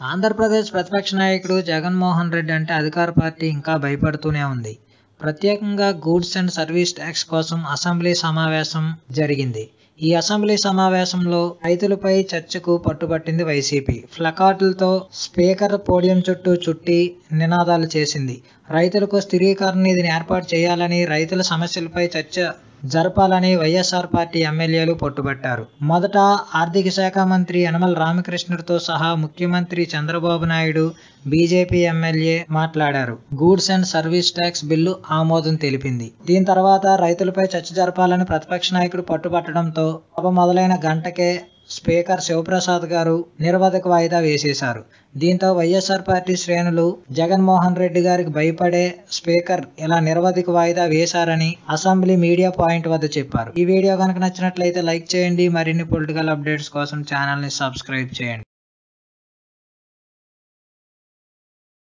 ఆంధ్రప్రదేశ్ ప్రతిపక్ష నాయకుడు జగన్మోహన్ రెడ్డి అంటే అధికార పార్టీ ఇంకా భయపడుతూనే ఉంది. ప్రత్యేకంగా గూడ్స్ అండ్ సర్వీస్ ట్యాక్స్ కోసం అసెంబ్లీ సమావేశం జరిగింది. ఈ అసెంబ్లీ సమావేశంలో రైతులపై చర్చకు పట్టుబట్టింది వైసీపీ. ఫ్లకార్డులతో స్పీకర్ పోడియం చుట్టూ చుట్టి నినాదాలు చేసింది. రైతులకు స్థిరీకరణ నిధిని ఏర్పాటు చేయాలని రైతుల సమస్యలపై చర్చ జరపాలని వైఎస్ఆర్ పార్టీ ఎమ్మెల్యేలు పట్టుబట్టారు. మొదట ఆర్థిక శాఖ మంత్రి యనమల రామకృష్ణుడితో సహా ముఖ్యమంత్రి చంద్రబాబు నాయుడు బీజేపీ ఎమ్మెల్యే మాట్లాడారు. Goods and service tax bill ఆమోదం తెలిపింది. దీని తర్వాత రైతులపై చర్చ జరపాలని ప్రతిపక్ష నాయకుడు పట్టుబట్టడంతో సభ మొదలైన గంటకే స్పీకర్ శివప్రసాద్ గారు నిరవధిక వాయిదా వేసేశారు. దీంతో వైఎస్ఆర్ పార్టీ శ్రేణులు జగన్మోహన్ రెడ్డి గారికి భయపడే స్పీకర్ ఇలా నిరవధిక వాయిదా వేశారని అసెంబ్లీ మీడియా పాయింట్ వద్ద చెప్పారు. ఈ వీడియో కనుక నచ్చినట్లయితే లైక్ చేయండి. మరిన్ని పొలిటికల్ అప్డేట్స్ కోసం ఛానల్ని సబ్స్క్రైబ్ చేయండి.